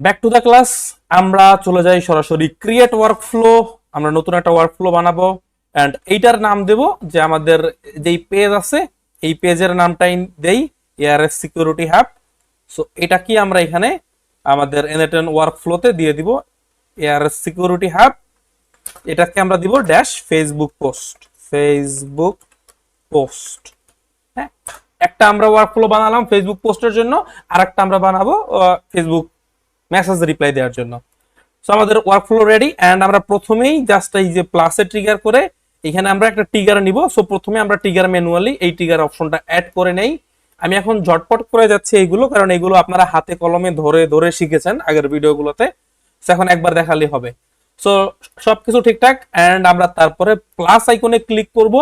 Back to the class আমরা চলে যাই সরাসরি ক্রিয়েট ওয়ার্কফ্লো আমরা নতুন একটা ওয়ার্কফ্লো বানাবো অ্যান্ড এইটার নাম দেব যে আমাদের যেই পেজ আছে, এই পেজের নামটাই দেই এআরএস সিকিউরিটি হ্যাপ সো এটা কি আমরা এখানে আমাদের এনএটেন ওয়ার্কফ্লোতে দিয়ে দিব এআরএস সিকিউরিটি হ্যাপ এটাকে আমরা দিব dash Facebook post Facebook post হ্যাঁ? একটা আমরা ওয়ার্কফ্লো বানালাম ফেসবুক পোস্টের জন্য আর একটা আমরা বানাবো ফেসবুক মেসেজ রিপ্লাই দেওয়ার জন্য। সো আমাদের ওয়ার্কফ্লো রেডি অ্যান্ড আমরা প্রথমেই জাস্ট এই যে প্লাসে ট্রিগার করে এখানে আমরা একটা টিগার নিব। সো প্রথমে আমরা টিগার ম্যানুয়ালি এই টিগার অপশনটা অ্যাড করে নেই। আমি এখন ঝটপট করে যাচ্ছি এইগুলো, কারণ এগুলো আপনারা হাতে কলমে ধরে ধরে শিখেছেন আগের ভিডিওগুলোতে এখন একবার দেখালেই হবে। সো সবকিছু ঠিকঠাক অ্যান্ড আমরা তারপরে প্লাস আইকনে ক্লিক করব।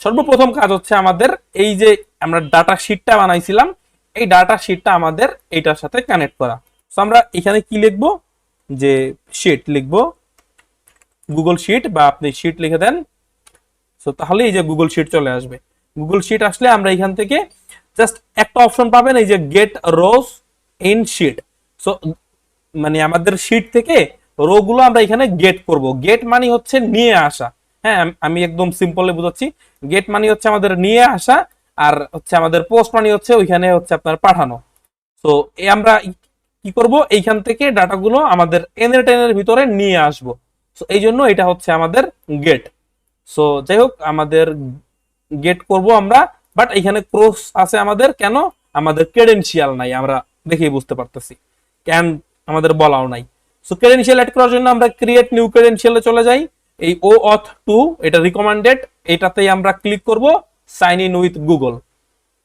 সর্বপ্রথম কাজ হচ্ছে আমাদের এই যে আমরা ডাটা শিটটা বানাইছিলাম, এই ডাটা শিটটা আমাদের এইটার সাথে কানেক্ট করা। সো আমরা এখানে কি লিখব? যে শিট লিখব। গুগল শিট বা আপনি শিট লিখে দেন। সো তাহলে এই যে গুগল শিট চলে আসবে। গুগল শিট আসলে আমরা এখান থেকে জাস্ট একটা অপশন পাবেন, এই যে get rows in sheet so মানে আমাদের শিট থেকে রো গুলো আমরা এখানে গেট করব। গেট মানে হচ্ছে নিয়ে আসা। হ্যাঁ আমি একদম সিম্পলি বুঝাচ্ছি। গেট মানে হচ্ছে আমাদের নিয়ে আসা, আর হচ্ছে আমাদের পোস্ট মানে হচ্ছে ওইখানে হচ্ছে আপনার পাঠানো। তো আমরা কি করব? এইখান থেকে ডাটাগুলো আমাদের এনের টেনের ভিতরে নিয়ে আসব। সো এই জন্য এটা হচ্ছে আমাদের গেট সো যাই হোক, আমাদের গেট করব আমরা বাট এখানে ক্রস আছে আমাদের কেন? আমাদের ক্রেডেনশিয়াল নাই, আমরা দেখেই বুঝতে পারতেছি। কেন আমাদের বলাও নাই। সো ক্রেডেনশিয়াল অ্যাড করার জন্য আমরা ক্রিয়েট নিউ ক্রেডেনশিয়ালে চলে যাই। এই ও অথ টু এটা রিকমেন্ডেড এটাতেই আমরা ক্লিক করব sign in with Google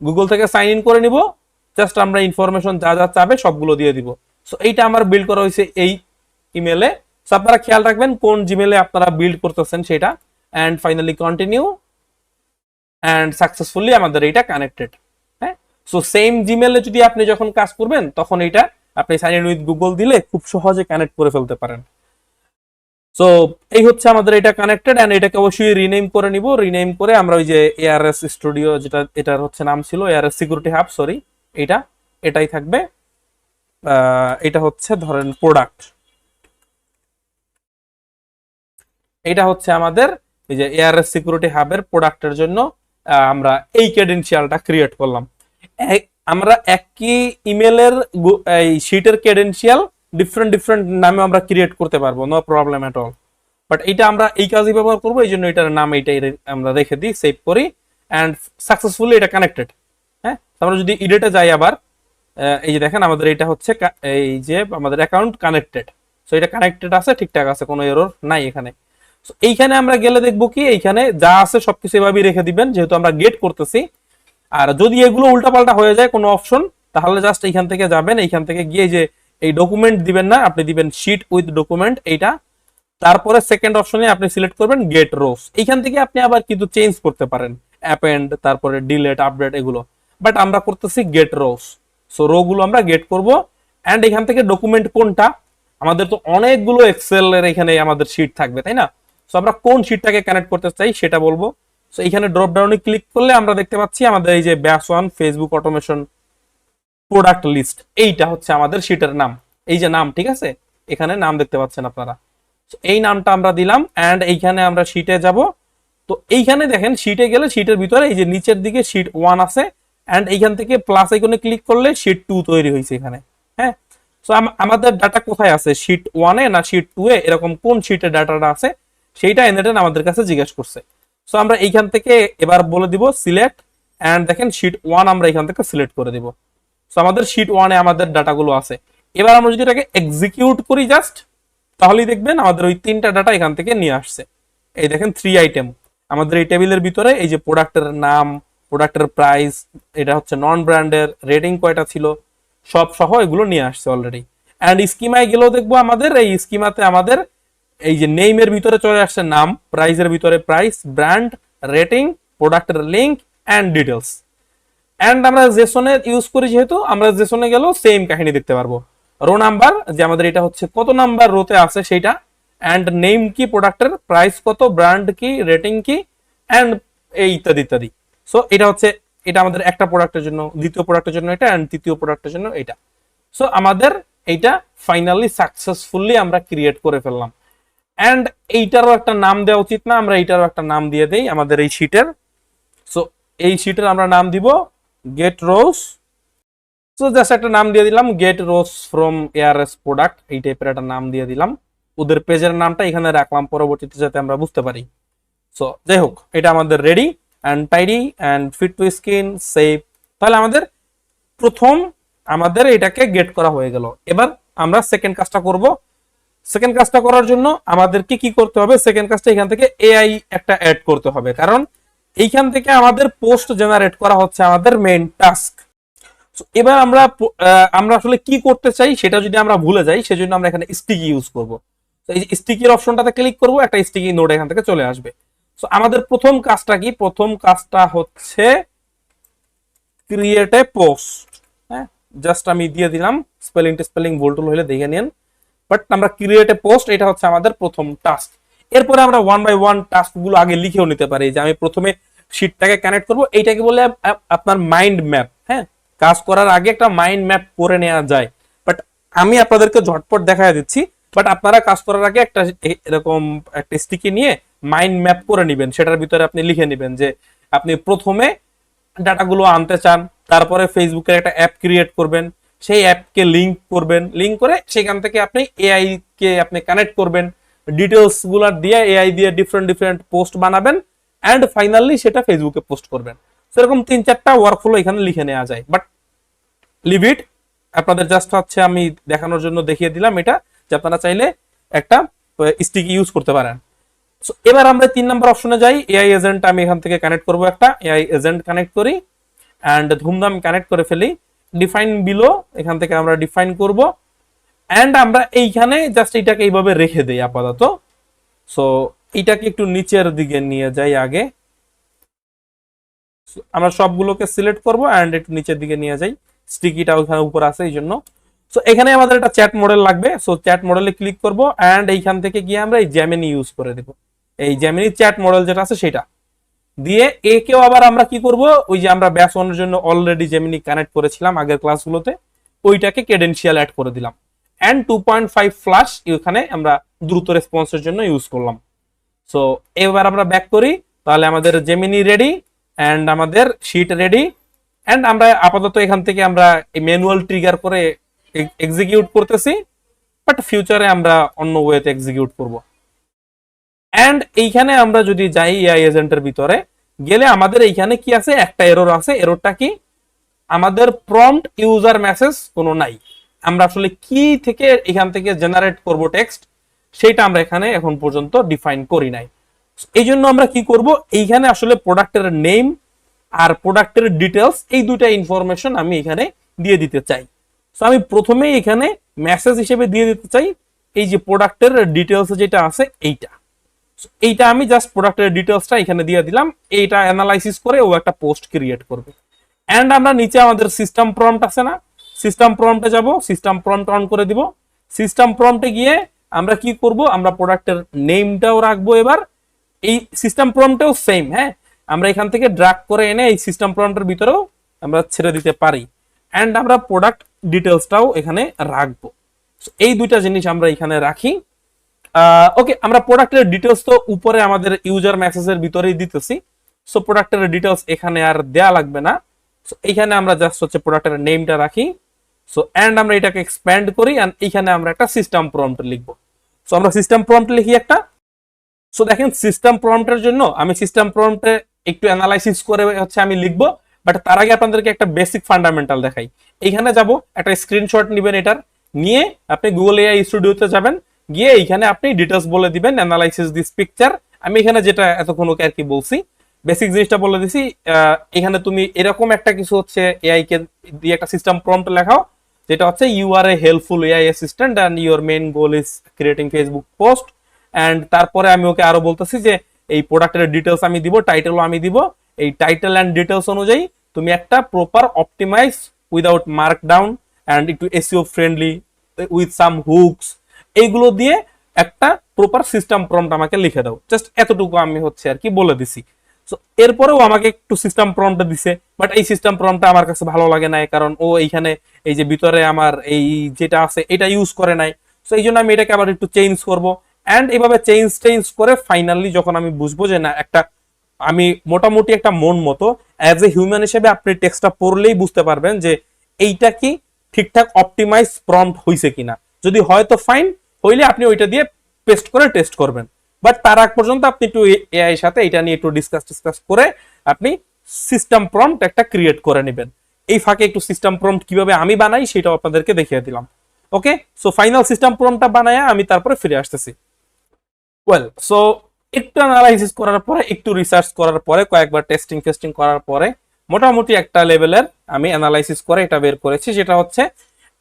Google থেকে সাইন ইন করে নিব। জাস্ট আমরা ইনফরমেশন যা যা চাবে সবগুলো দিয়ে দিব। সো এইটা আমার বিল্ড করা হয়েছে এই ইমেলে সো আপনারা খেয়াল রাখবেন কোন জিমেলে আপনারা বিল্ড করতেছেন সেটা। And finally continue and successfully আমাদের এটা কানেক্টেড হ্যাঁ? সো সেম জিমেলে যদি আপনি যখন কাজ করবেন, তখন এটা আপনি সাইন ইন উইথ গুগল দিলে খুব সহজে কানেক্ট করে ফেলতে পারেন। সো এই হচ্ছে আমাদের এটা কানেক্টেড এন্ড এটাকে অবশ্যই রিনেম করে নিব। রিনেম করে আমরা ওই যে এআরএস স্টুডিও যেটা, এটার হচ্ছে নাম ছিল এআরএস সিকিউরিটি হাব সরি এটা, এটাই থাকবে। এটা হচ্ছে ধরেন প্রোডাক্ট এটা হচ্ছে আমাদের এই যে এআরএস সিকিউরিটি হাবের প্রোডাক্টের জন্য আমরা এই ক্রেডেনশিয়ালটা ক্রিয়েট করলাম। আমরা একই ইমেলের এই শিটের ক্রেডেনশিয়াল ডিফারেন্ট ডিফারেন্ট নামে আমরা ক্রিয়েট করতে পারব no problem at all but এটা আমরা এই কাজই ব্যবহার করব, এই জন্য এটার নাম এইটাই আমরা রেখে দিই সেভ করি অ্যান্ড সাকসেসফুলি এটা কানেক্টেড আমরা যদি ইডেটে যাই আবার এই যে দেখেন আমাদের এটা হচ্ছে এই যে আমাদের অ্যাকাউন্ট কানেক্টেড সো এটা কানেক্টেড আছে, ঠিকঠাক আছে, কোনো এরর নাই এখানে। এইখানে আমরা গেলে দেখব কি, এইখানে যা আছে সবকিছু এভাবেই রেখে দিবেন, যেহেতু আমরা গেট করতেছি। আর যদি এগুলো উল্টাপাল্টা হয়ে যায় কোনো অপশন তাহলে জাস্ট এইখান থেকে যাবেন, এইখান থেকে গিয়ে যে এই ডকুমেন্ট দিবেন না, আপনি দিবেন শিট উইথ ডকুমেন্ট এইটা। তারপরে সেকেন্ড অপশনে আপনি সিলেক্ট করবেন গেট রোস এইখান থেকে আপনি আবার কিন্তু চেঞ্জ করতে পারেন। অ্যাপেন্ড তারপরে ডিলেট আপডেট এগুলো। বাট আমরা করতেছি গেট রোস সো রো গুলো আমরা গেট করব অ্যান্ড এখান থেকে ডকুমেন্ট কোনটা? আমাদের তো অনেকগুলো এক্সেল এর এখানে আমাদের শিট থাকবে, তাই না? সো আমরা কোন শিটটাকে কানেক্ট করতে চাই সেটা বলব। সো এখানে ড্রপ ডাউনে ক্লিক করলে আমরা দেখতে পাচ্ছি আমাদের এই যে base one Facebook automation product list এইটা হচ্ছে আমাদের শিটের নাম। এই যে নাম, ঠিক আছে? এখানে নাম দেখতে পাচ্ছেন আপনারা। এই নামটা আমরা দিলাম অ্যান্ড এইখানে আমরা শিটে যাব। তো এইখানে দেখেন শিটে গেলে শিটের ভিতরে এই যে নিচের দিকে শিট ওয়ান আছে অ্যান্ড এইখান থেকে প্লাস আইকনে ক্লিক করলে শিট টু তৈরি হয়েছে এখানে হ্যাঁ? সো আমাদের ডাটা কোথায় আছে? শিট ওয়ানে না শিট টু এ? এরকম কোন শিটের ডাটাটা আছে? সেইটা এনেটেন আমাদের কাছে জিজ্ঞেস করছে। সো আমরা এইখান থেকে এবার বলে দিব সিলেক্ট অ্যান্ড দেখেন শিট ওয়ান আমরা এখান থেকে সিলেক্ট করে দিব। সো আমাদের শিট ওয়ানে আমাদের ডাটাগুলো আছে। এবার আমরা যদি এটাকে এক্সিকিউট করি জাস্ট তাহলেই দেখবেন আমাদের ওই তিনটা ডাটা এখান থেকে নিয়ে আসছে। এই দেখেন থ্রি আইটেম আমাদের এই টেবিলের ভিতরে এই যে প্রোডাক্টের নাম প্রোডাক্টের প্রাইস, এটা হচ্ছে নন ব্র্যান্ডের রেটিং কয়টা ছিল, সব সহ এগুলো নিয়ে আসছে অলরেডি অ্যান্ড স্কিমায় গেলেও দেখব আমাদের, এই স্কিমাতে আমাদের এই যে নেইমের ভিতরে চলে আসছে নাম প্রাইসের ভিতরে প্রাইস ব্র্যান্ড রেটিং প্রোডাক্টের লিঙ্ক অ্যান্ড ডিটেলস অ্যান্ড আমরা জেসনে ইউজ করি যেহেতু, আমরা জেসনে গেলেও সেম কাহিনী দেখতে পারব। রো নাম্বার যে আমাদের এটা হচ্ছে কত নাম্বার রোতে আছে সেটা অ্যান্ড নেম কি প্রোডাক্টের প্রাইস কত ব্র্যান্ড কি রেটিং কি অ্যান্ড এই ইত্যাদি ইত্যাদি। সো এটা হচ্ছে, এটা আমাদের একটা প্রোডাক্টের জন্য, দ্বিতীয় প্রোডাক্টের জন্য এটা অ্যান্ড তৃতীয় প্রোডাক্টের জন্য এটা। সো আমাদের এইটা ফাইনালি সাকসেসফুলি আমরা ক্রিয়েট করে ফেললাম। অ্যান্ড এইটারও একটা নাম দেওয়া উচিত না, আমরা এইটারও একটা নাম দিয়ে দেই আমাদের এই শিটের সো এই শিটের আমরা নাম দিব গেট রোজ সো জাস্ট একটা নাম দিয়ে দিলাম get rows from ARS product এই টাইপের একটা নাম দিয়ে দিলাম। ওদের পেজের নামটা এখানে রাখলাম, পরবর্তীতে যাতে আমরা বুঝতে পারি। সো যাই হোক, এটা আমাদের ready and tidy and fit to screen save তাহলে আমাদের প্রথম আমাদের এটাকে গেট করা হয়ে গেল। এবার আমরা সেকেন্ড কাজটা করব। সেকেন্ড কাজটা করার জন্য আমাদেরকে কি করতে হবে? সেকেন্ড কাজটা এখান থেকে এআই একটা অ্যাড করতে হবে। কারণ এইখান থেকে আমাদের পোস্ট জেনারেট করা হচ্ছে আমাদের মেইন টাস্ক এবার আমরা আমরা আসলে কি করতে চাই সেটা যদি আমরা ভুলে যাই, সেজন্য আমরা এখানে স্টিকি ইউজ করব। এই স্টিকির অপশনটাতে ক্লিক করব, একটা স্টিকি নোট এখান থেকে চলে আসবে। সো আমাদের প্রথম কাজটা কি? প্রথম কাজটা হচ্ছে ক্রিয়েট এ পোস্ট হ্যাঁ? জাস্ট আমি দিয়ে দিলাম। স্পেলিং স্পেলিং ভুল টুল হলে দেখে নিন। বাট আমরা ক্রিয়েট এ পোস্ট এটা হচ্ছে আমাদের প্রথম টাস্ক এরপরে আমরা ওয়ান বাই ওয়ান টাস্কগুলো আগে লিখেও নিতে পারি। যে আমি প্রথমে শিটটাকে কানেক্ট করব। এইটাকে বলে আপনার মাইন্ড ম্যাপ হ্যাঁ? কাজ করার আগে একটা মাইন্ড ম্যাপ করে নেওয়া যায়। বাট আমি আপনাদেরকে ঝটপট দেখা দিচ্ছি। বাট আপনারা কাজ করার আগে একটা এরকম একটা স্টিকি নিয়ে মাইন্ড ম্যাপ করে নেবেন, সেটার ভিতরে আপনি লিখে নেবেন যে আপনি প্রথমে ডাটাগুলো আনতে চান, তারপরে ফেসবুকের একটা অ্যাপ ক্রিয়েট করবেন, সেই অ্যাপকে লিংক করবেন লিংক করে সেখান থেকে আপনি এআই কে আপনি কানেক্ট করবেন ডিটেলসগুলা দিয়ে এআই দিয়ে ডিফারেন্ট ডিফারেন্ট পোস্ট বানাবেন অ্যান্ড ফাইনালি সেটা ফেসবুকে পোস্ট করবেন। সেরকম তিন চারটা ওয়ার্কফ্লো এখানে লিখে নেওয়া যায় বাট লিভ ইট আপনাদের জাস্ট হচ্ছে আমি দেখানোর জন্য দেখিয়ে দিলাম এটা, যে আপনারা চাইলে একটা স্টিক ইউজ করতে পারেন। So, এবার আমরা তিন নম্বর অপশনে যাই। এআই এজেন্ট আমি এখান থেকে কানেক্ট করব একটা। এআই এজেন্ট কানেক্ট করি অ্যান্ড ধুমধাম কানেক্ট করে ফেলি। ডিফাইন বিলো এখান থেকে আমরা ডিফাইন করব। অ্যান্ড আমরা এইখানে জাস্ট এইটাকে এইভাবে রেখে দেই আপাতত। সো এইটাকে একটু নিচের দিকে নিয়ে যাই আগে। আমরা সবগুলোকে সিলেক্ট করব অ্যান্ড একটু নিচের দিকে নিয়ে যাই। স্টিকিটা ওখানে উপর আছে এই জন্য। সো এখানে আমাদের একটা চ্যাট মডেল লাগবে। সো চ্যাট মডেলে ক্লিক করব অ্যান্ড এইখান থেকে গিয়ে আমরা এই জ্যামিনি ইউজ করে দেব। এই জ্যামিনি চ্যাট মডেল যেটা আছে সেটা। দিয়ে একেও আবার আমরা কি করব? ওই যে আমরা ব্যাস ওয়ানের জন্য অলরেডি জেমিনি কানেক্ট করেছিলাম আগের ক্লাসগুলোতে ওইটাকে ক্রেডেনশিয়াল অ্যাড করে দিলাম। And two point five flash এখানে আমরা দ্রুত রেসপন্সের জন্য ইউজ করলাম। সো এবার আমরা ব্যাক করি, তাহলে আমাদের জেমিনি রেডি অ্যান্ড আমাদের শিট রেডি অ্যান্ড আমরা আপাতত এখান থেকে আমরা ম্যানুয়াল ট্রিগার করে এক্সিকিউট করতেছি বাট ফিউচারে আমরা অন্য ওয়েতে এক্সিকিউট করব। অ্যান্ড এইখানে আমরা যদি যাই এআই এজেন্টের ভিতরে, গেলে আমাদের এইখানে কি আছে? একটা এরর আছে। এররটা কি? আমাদের প্রম্পট ইউজার মেসেজ কোনো নাই। আমরা আসলে কি থেকে এখান থেকে জেনারেট করব টেক্সট সেটা আমরা এখানে এখন পর্যন্ত ডিফাইন করি নাই। এই জন্য আমরা কি করব? এইখানে আসলে প্রোডাক্টের নেম আর প্রোডাক্টের ডিটেলস এই দুইটা ইনফরমেশন আমি এখানে দিয়ে দিতে চাই। সো আমি প্রথমেই এখানে মেসেজ হিসেবে দিয়ে দিতে চাই। এই যে প্রোডাক্টের ডিটেলস যেটা আছে, এইটা। এইটা আমি জাস্ট প্রোডাক্টের ডিটেলসটা এখানে দিয়ে দিলাম। এইটা অ্যানালাইসিস করে ও একটা পোস্ট ক্রিয়েট করবে। অ্যান্ড আমরা নিচে আমাদের সিস্টেম প্রম্পট আছে না? সিস্টেম প্রম্পটে যাব সিস্টেম প্রম্পট অন করে দিব। সিস্টেম প্রম্পটে গিয়ে আমরা কি করব? আমরা প্রোডাক্টের নেমটাও রাখব এবার। এই সিস্টেম প্রম্পটেও সেম হ্যাঁ? আমরা এখান থেকে ড্রাগ করে এনে এই সিস্টেম প্রম্পটের ভিতরেও আমরা ছেড়ে দিতে পারি। অ্যান্ড আমরা প্রোডাক্ট ডিটেলসটাও এখানে রাখব। এই দুইটা জিনিস আমরা এখানে রাখি। ওকে আমরা প্রোডাক্টের ডিটেলস তো উপরে আমাদের ইউজার মেসেজের ভিতরেই দিতেছি। সো প্রোডাক্টের ডিটেলস এখানে আর দেয়া লাগবে না। সো এখানে আমরা জাস্ট হচ্ছে প্রোডাক্টের নেমটা রাখি। সো অ্যান্ড আমরা এটাকে এক্সপ্যান্ড করি এন্ড এখানে আমরা একটা সিস্টেম প্রম্পট লিখব। সো আমরা সিস্টেম প্রম্পট লিখি একটা। সো দেখেন সিস্টেম প্রম্পটের জন্য আমি সিস্টেম প্রম্পটে একটু অ্যানালাইসিস করে হচ্ছে আমি লিখব। বাট তার আগে আপনাদেরকে একটা বেসিক ফান্ডামেন্টাল দেখাই। এখানে যাব, একটা স্ক্রিনশট নেবেন এটার। নিয়ে আপনি গুগল এআই স্টুডিওতে যাবেন। গিয়ে এইখানে আপনি ডিটেলস বলে দিবেন অ্যানালাইসিস দিস পিকচার আমি এখানে যেটা এতক্ষণ ওকে আর কি বলছি বেসিক জিনিসটা বলে দিছি এখানে তুমি এরকম একটা কিছু হচ্ছে এআই কে দিয়ে একটা সিস্টেম প্রম্পট লেখাও, যেটা হচ্ছে you are a helpful AI assistant and your main goal is creating Facebook post and তারপরে আমি ওকে আরও বলতেছি যে, এই প্রোডাক্টের ডিটেলস আমি দিব টাইটেলও আমি দিব। এই টাইটেল অ্যান্ড ডিটেলস অনুযায়ী তুমি একটা proper optimize without markdown and একটু SEO friendly with some hooks এইগুলো দিয়ে একটা প্রপার সিস্টেম প্রম্পট আমাকে লিখে দাও। জাস্ট এতটুকু আমি হচ্ছে আর কি বলে দিছি। সো এরপরেও আমাকে একটু সিস্টেম প্রম্পট দিছে বাট এই সিস্টেম প্রম্পটটা আমার কাছে ভালো লাগে না কারণ ও এইখানে এই যে ভিতরে আমার এই যেটা আছে, এটা ইউজ করে নাই। সো এই জন্য আমি এটাকে আবার একটু চেঞ্জ করব। অ্যান্ড এভাবে চেঞ্জ চেঞ্জ করে ফাইনালি যখন আমি বুঝব যে না, একটা আমি মোটামুটি একটা মন মতো অ্যাজ এ হিউম্যান হিসেবে আপনি টেক্সটটা পড়লেই বুঝতে পারবেন যে এইটা কি ঠিকঠাক অপটিমাইজ প্রম্পট হয়েছে কিনা। যদি হয় তো ফাইন হইলে আপনি ওইটা দিয়ে পেস্ট করে টেস্ট করবেন। বাট তার আগ পর্যন্ত আপনি একটু এআই সাথে এটা নিয়ে একটু ডিসকাস ডিসকাস করে আপনি সিস্টেম প্রম্পট একটা ক্রিয়েট করে নেবেন। এই ফাঁকে একটু সিস্টেম প্রম্পট কীভাবে আমি বানাই সেটাও আপনাদেরকে দেখিয়ে দিলাম। ওকে সো ফাইনাল সিস্টেম প্রম্পটটা বানায় আমি তারপরে ফিরে আসতেছি। ওয়েল সো একটু অ্যানালাইসিস করার পরে, একটু রিসার্চ করার পরে, কয়েকবার টেস্টিং ফেস্টিং করার পরে, মোটামুটি একটা লেভেলের আমি অ্যানালাইসিস করে এটা বের করেছি। যেটা হচ্ছে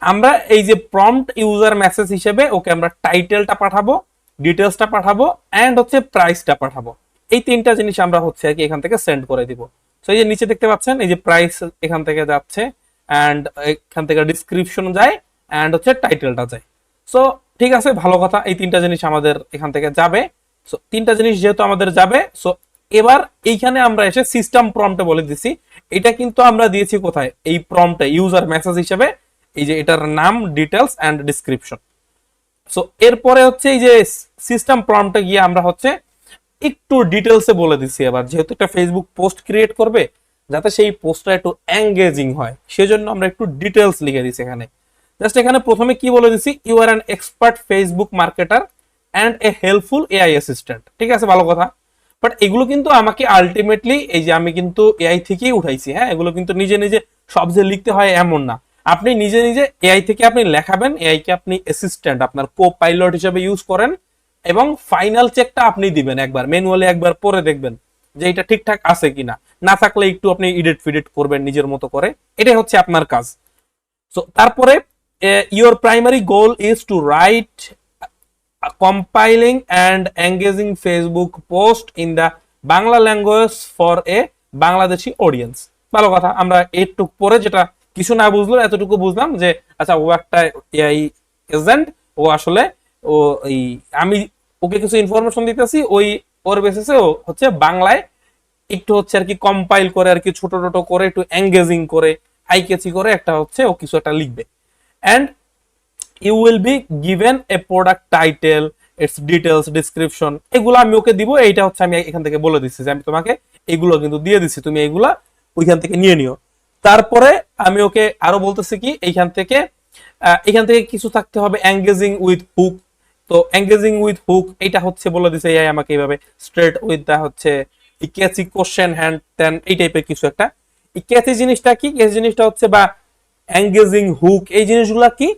আমরা এই যে প্রম্পট ইউজার মেসেজ হিসেবে ওকে আমরা টাইটেলটা পাঠাবো ডিটেলসটা পাঠাবো অ্যান্ড হচ্ছে প্রাইসটা পাঠাবো। এই তিনটা জিনিস আমরা হচ্ছে আর কি এখান থেকে সেন্ড করে দিব। তো এই যে নিচে দেখতে পাচ্ছেন, এই যে প্রাইস এখান থেকে যাচ্ছে অ্যান্ড এখান থেকে ডিসক্রিপশন যায় অ্যান্ড হচ্ছে টাইটেলটা যায়। সো ঠিক আছে, ভালো কথা, এই তিনটা জিনিস আমাদের এখান থেকে যাবে। সো তিনটা জিনিস যেহেতু আমাদের যাবে সো এবার এইখানে আমরা এসে সিস্টেম প্রম্পটে বলে দিছি। এটা কিন্তু আমরা দিয়েছি কোথায়? এই প্রম্পটে ইউজার মেসেজ হিসেবে। এই যে এটার নাম ডিটেলস অ্যান্ড ডিসক্রিপশন সো এরপরে হচ্ছে এই যে সিস্টেম প্রম্পটে গিয়ে আমরা হচ্ছে একটু ডিটেলসে বলে দিচ্ছি এবার। যেহেতু একটা ফেসবুক পোস্ট ক্রিয়েট করবে, যাতে সেই পোস্টটা একটু এঙ্গেজিং হয়। সেজন্য আমরা একটু ডিটেলস লিখে দিচ্ছি এখানে। জাস্ট এখানে প্রথমে কি বলে দিছি you are an expert Facebook marketer and a helpful AI assistant ঠিক আছে, ভালো কথা। বাট এগুলো কিন্তু আমাকে আলটিমেটলি এই যে আমি কিন্তু এআই থেকেই উঠাইছি হ্যাঁ? এগুলো কিন্তু নিজে নিজে সব যে লিখতে হয় এমন না। আপনি নিজে নিজে এআই থেকে আপনি লেখাবেন এআই কে আপনি অ্যাসিস্ট্যান্ট আপনার কো পাইলট হিসেবে ইউজ করেন এবং ফাইনাল চেকটা আপনি দিবেন একবার ম্যানুয়ালি একবার পরে দেখবেন যে এটা ঠিকঠাক আছে কিনা। না থাকলে একটু আপনি ইডিট ফিডিট করবেন নিজের মতো করে। এটাই হচ্ছে আপনার কাজ। সো তারপরে your primary goal is to write compiling and engaging Facebook post in the Bangla language for a Bangladeshi audience ভালো কথা, আমরা একটু পরে যেটা কিছু না বুঝলো, এতটুকু বুঝলাম যে আচ্ছা ও একটা এআই এজেন্ট ও আসলে, ও এই, আমি ওকে কিছু ইনফরমেশন দিতেছি, ওই, ওর বেসিসে ও হচ্ছে বাংলায় একটু হচ্ছে আর কি কম্পাইল করে আর কি ছোট ছোট করে, একটু এঙ্গেজিং করে আই কেচি করে একটা হচ্ছে ও কিছু একটা লিখবে। And you will be given a product title its details description এগুলো আমি ওকে দিব, এইটা হচ্ছে আমি এখান থেকে বলে দিচ্ছি যে আমি তোমাকে এগুলো কিন্তু দিয়ে দিচ্ছি, তুমি এগুলা ওইখান থেকে নিয়ে নিও। তারপরে আমি ওকে আরও বলতেছি কি, এইখান থেকে এখান থেকে কিছু থাকতে হবে এঙ্গেজিং উইথ হুক তো এঙ্গেজিং উইথ হুক এটা হচ্ছে বলে দিছে এআই আমাকে এইভাবে। স্ট্রেট উইথ দা হচ্ছে ক্যাচি কোশ্চেন হ্যান্ড ত্যান এই টাইপের কিছু একটা। ক্যাচি জিনিসটা কি? ক্যাচি জিনিসটা হচ্ছে বা এঙ্গেজিং হুক এই জিনিসগুলা কি?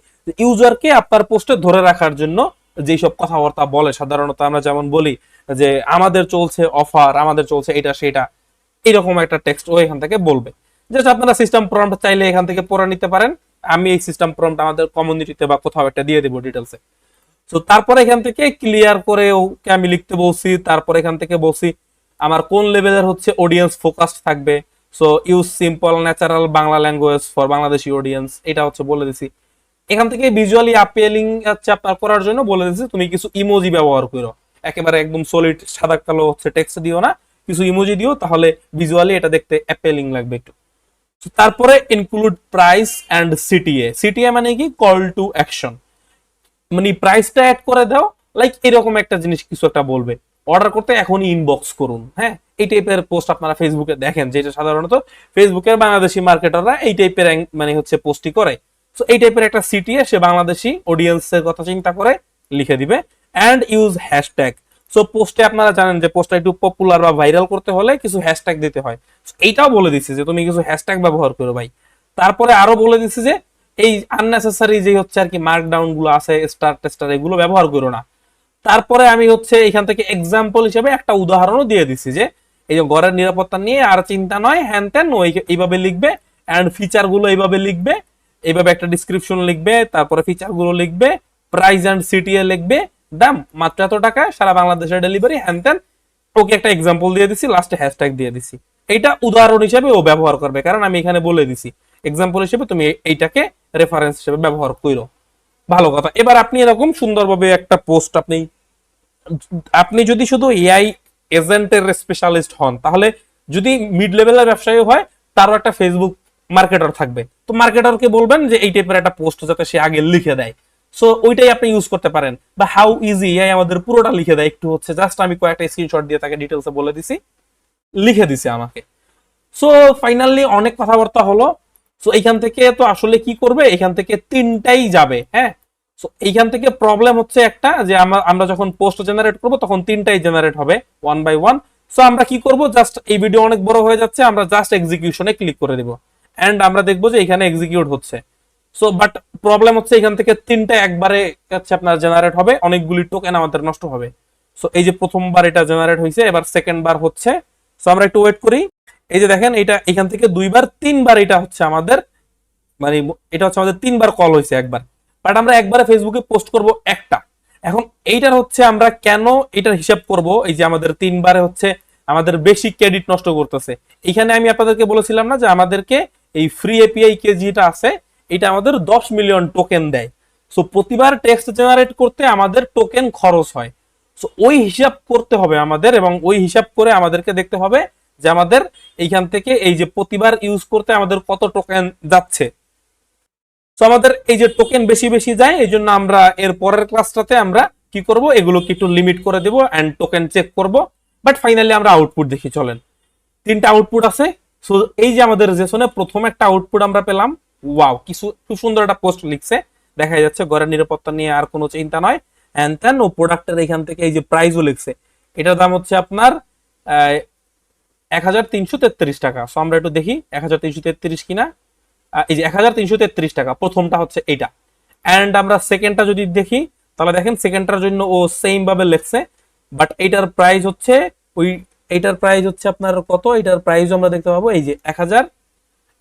ইউজারকে আপনার পোস্টে ধরে রাখার জন্য যেই সব কথাবার্তা বলে, সাধারণত আমরা যেমন বলি যে, আমাদের চলছে অফার আমাদের চলছে এটা, সেটা। এরকম একটা টেক্সট ও এখান থেকে বলবে। জাস্ট আপনারা সিস্টেম প্রম্পট চাইলে এখান থেকে পড়ে নিতে পারেন। আমি এই সিস্টেম প্রম্পট আমাদের কমিউনিটিতে বা কোথাও একটা দিয়ে দেবো ডিটেলসে তো তারপরে এখান থেকে ক্লিয়ার করে ওকে আমি লিখতে বলছি, তারপরে এখান থেকে বলছি আমার কোন লেভেলের হচ্ছে অডিয়েন্স ফোকাসড থাকবে। So use simple natural Bangla language for Bangladeshi audience এটা হচ্ছে বলে দিছি। এখান থেকে ভিজুয়ালি আপিয়ালিং হচ্ছে আপনার করার জন্য বলে দিছি, তুমি কিছু ইমোজি ব্যবহার করো। একেবারে একদম সলিড সাদা কালো হচ্ছে টেক্সট দিও না, কিছু ইমোজি দিও, তাহলে ভিজুয়ালি এটা দেখতে অ্যাপেলিং লাগবে একটু। তারপরে include price and CTA CTA মানে কি? কল টু অ্যাকশন মানে প্রাইসটা অ্যাড করে দাও লাইক এরকম একটা জিনিস কিছু একটা বলবে। অর্ডার করতে এখনই ইনবক্স করুন হ্যাঁ? এই টাইপের পোস্ট আপনারা ফেসবুকে দেখেন, যেটা সাধারণত ফেসবুকের বাংলাদেশি মার্কেটাররা এই টাইপের মানে হচ্ছে পোস্টই করে। সো এই টাইপের একটা সিটিএ সে বাংলাদেশি অডিয়েন্সের কথা চিন্তা করে লিখে দিবে অ্যান্ড ইউজ হ্যাশট্যাগ সো পোস্টে আপনারা জানেন যে পোস্টটা একটু পপুলার বা ভাইরাল করতে হলে কিছু হ্যাশট্যাগ দিতে হয়। এইটাও বলে দিচ্ছি যে তুমি কিছু হ্যাশট্যাগ ব্যবহার করো ভাই। তারপরে আরও বলে দিচ্ছি যে এই আননেসেসারি যে হচ্ছে আর কি মার্কডাউনগুলো আছে স্টার টেস্টার এগুলো ব্যবহার করো না। তারপরে আমি হচ্ছে এখান থেকে এক্সাম্পল হিসেবে একটা উদাহরণও দিয়ে দিচ্ছি যে এই যে ঘরের নিরাপত্তা নিয়ে আর চিন্তা নয় হ্যান ত্যান ওই এইভাবে লিখবে অ্যান্ড ফিচারগুলো এইভাবে লিখবে, এইভাবে একটা ডিসক্রিপশন লিখবে, তারপরে ফিচারগুলো লিখবে প্রাইস অ্যান্ড সিটিএ লিখবে দাম মাত্র এত টাকা, সারা বাংলাদেশের ডেলিভারি হ্যান ত্যান ওকে একটা এক্সাম্পল দিয়ে দিছি লাস্টে হ্যাশট্যাগ দিয়ে দিছি। এইটা উদাহরণ হিসেবে ও ব্যবহার করবে। কারণ আমি এখানে বলে দিছি। এক্সাম্পল হিসেবে তুমি এইটাকে রেফারেন্স হিসেবে ব্যবহার করো ভালো কথা। এবার আপনি এরকম সুন্দরভাবে একটা পোস্ট আপনি আপনি যদি শুধু এআই এজেন্টের স্পেশালিস্ট হন, তাহলে যদি মিড লেভেলের ব্যবসায়ী হয়, তারও একটা ফেসবুক মার্কেটার থাকবে। তো মার্কেটারকে বলবেন যে এই টাইপের একটা পোস্ট যাতে সে আগে লিখে দেয়। সো ওইটাই আপনি ইউজ করতে পারেন। বা হাউ ইজি এআই আমাদের পুরোটা লিখে দেয় একটু হচ্ছে। জাস্ট আমি কয়েকটা স্ক্রিনশট দিয়ে তাকে ডিটেলসে বলে দিছি। লিখে দিছে আমাকে। সো ফাইনালি অনেক কথাবার্তা হলো। সো এইখান থেকে তো আসলে কি করবে? এখান থেকে তিনটাই যাবে হ্যাঁ? সো এইখান থেকে প্রবলেম হচ্ছে একটা যে আমরা যখন পোস্ট জেনারেট করব, তখন তিনটাই জেনারেট হবে ওয়ান বাই ওয়ান সো আমরা কি করব? জাস্ট এই ভিডিও অনেক বড় হয়ে যাচ্ছে, আমরা জাস্ট এক্সিকিউশনে ক্লিক করে দিব। এন্ড আমরা দেখব যে এখানে এক্সিকিউট হচ্ছে। সো বাট প্রবলেম হচ্ছে এখান থেকে তিনটা একবারে হচ্ছে আপনার জেনারেট হবে, অনেকগুলি টোকেন আমাদের নষ্ট হবে। সো এই যে প্রথমবার এটা জেনারেট হয়েছে এবার সেকেন্ড বার হচ্ছে। সো আমরা একটু ওয়েট করি। এই যে দেখেন, এটা এখান থেকে দুইবার, তিনবার এটা হচ্ছে আমাদের মানে এটা হচ্ছে আমাদের তিনবার কল হয়েছে একবার। বাট আমরা একবারে ফেসবুকে পোস্ট করব একটা। এখন এইটার হচ্ছে আমরা কেন এটার হিসাব করব? এই যে আমাদের তিনবারে হচ্ছে আমাদের বেশি ক্রেডিট নষ্ট করতেছে। এখানে আমি আপনাদেরকে বলেছিলাম না যে আমাদেরকে এই ফ্রি এপিআই কে যেটা আছে, এটা আমাদের দশ মিলিয়ন টোকেন দেয়। সো প্রতিবার টেক্সট জেনারেট করতে আমাদের টোকেন খরচ হয়। সো ওই হিসাব করতে হবে আমাদের এবং ওই হিসাব করে আমাদেরকে দেখতে হবে যে আমাদের এইখান থেকে এই যে প্রতিবার ইউজ করতে আমাদের কত টোকেন যাচ্ছে। তো আমাদের এই যে টোকেন বেশি বেশি যায়, এই জন্য আমরা এর পরের ক্লাসটাতে আমরা কি করব? এগুলোকে একটু লিমিট করে দেব এন্ড টোকেন চেক করব। বাট ফাইনালি আমরা আউটপুট দেখি, চলেন। তিনটা আউটপুট আছে। সো এই যে আমাদের জেসনে প্রথম একটা আউটপুট আমরা পেলাম। ওয়াও কিছু, খুব সুন্দর একটা পোস্ট লিখছে। দেখা যাচ্ছে ঘরের নিরাপত্তা নিয়ে আর কোনো চিন্তা নয়। অ্যান্ড দেন ও প্রোডাক্টের এখান থেকে এই যে প্রাইসও লিখছে, এটার দাম হচ্ছে আপনার এক হাজার তিনশো তেত্রিশ টাকা। সো আমরা একটু দেখি, এক হাজার তিনশো তেত্রিশ কিনা? এই যে এক হাজার তিনশো তেত্রিশ টাকা, প্রথমটা হচ্ছে এইটা। অ্যান্ড আমরা সেকেন্ডটা যদি দেখি, তাহলে দেখেন সেকেন্ডটার জন্য ও সেম ভাবে লেখছে বাট এইটার প্রাইস হচ্ছে, ওই এইটার প্রাইস হচ্ছে আপনার কত? এটার প্রাইস আমরা দেখতে পাবো, এই যে এক হাজার,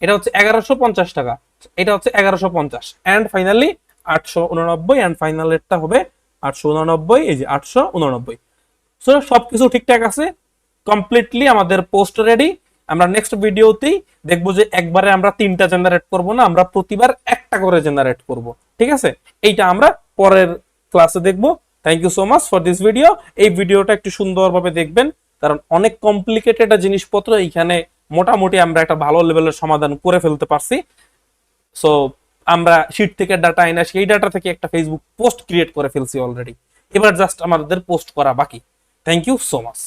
এটা হচ্ছে এগারোশো পঞ্চাশ টাকা। এটা হচ্ছে এগারোশো পঞ্চাশ। অ্যান্ড ফাইনালি আটশো উননব্বই অ্যান্ড ফাইনালেরটা হবে আটশো উননব্বই, এই যে আটশো উননব্বই। সো সবকিছু ঠিকঠাক আছে? কমপ্লিটলি আমাদের পোস্ট রেডি আমরা নেক্সট ভিডিওতেই দেখব যে একবারে আমরা তিনটা জেনারেট করব না, আমরা প্রতিবার একটা করে জেনারেট করব। ঠিক আছে? এইটা আমরা পরের ক্লাসে দেখব। Thank you so much for this video এই ভিডিওটা একটু সুন্দরভাবে দেখবেন, কারণ অনেক কমপ্লিকেটেড জিনিসপত্র এইখানে মোটামুটি আমরা একটা ভালো লেভেলের সমাধান করে ফেলতে পারছি। সো আমরা শিট থেকে ডাটা এনে সেই ডাটা থেকে একটা ফেসবুক পোস্ট ক্রিয়েট করে ফেলছি অলরেডি এবার জাস্ট আমাদের পোস্ট করা বাকি। Thank you so much